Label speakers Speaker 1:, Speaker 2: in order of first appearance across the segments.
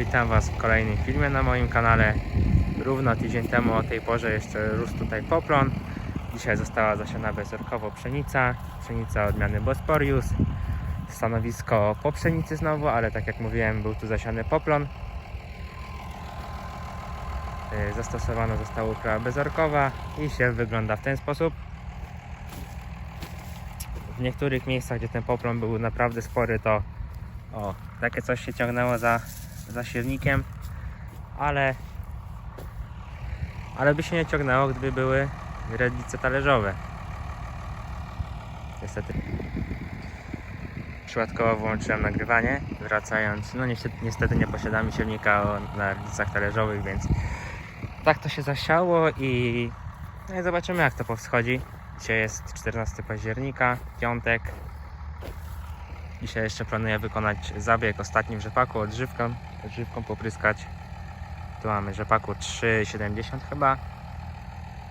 Speaker 1: Witam Was w kolejnym filmie na moim kanale. Równo tydzień temu o tej porze jeszcze rósł tutaj poplon. Dzisiaj została zasiana bezorkowo pszenica. Pszenica odmiany Bosporius. Stanowisko po pszenicy znowu, ale tak jak mówiłem był tu zasiany poplon. Yy, Zastosowana została uprawa bezorkowa i siew wygląda w ten sposób. W niektórych miejscach, gdzie ten poplon był naprawdę spory, to o, takie coś się ciągnęło za, za siewnikiem, ale ale by się nie ciągnęło, gdyby były redlice talerzowe. Niestety. Przypadkowo wyłączyłem nagrywanie, wracając. No niestety, niestety nie posiadamy siewnika o- na redlicach talerzowych, więc tak to się zasiało i, no i zobaczymy jak to powschodzi. Dzisiaj jest 14 października, piątek. Dzisiaj jeszcze planuję wykonać zabieg ostatni w rzepaku odżywką, odżywką popryskać. Tu mamy rzepaku 3,70 chyba.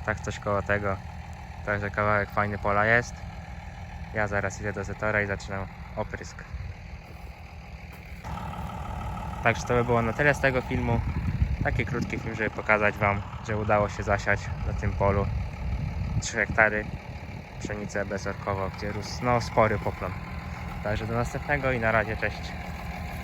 Speaker 1: Tak coś koło tego. Także kawałek fajny pola jest. Ja zaraz idę do Zetora i zaczynam oprysk. Także to by było na tyle z tego filmu. Taki krótki film, żeby pokazać Wam, że udało się zasiać na tym polu 3 hektary pszenicę bezorkową, gdzie rósł no, spory poplon. Także do następnego i na razie, cześć.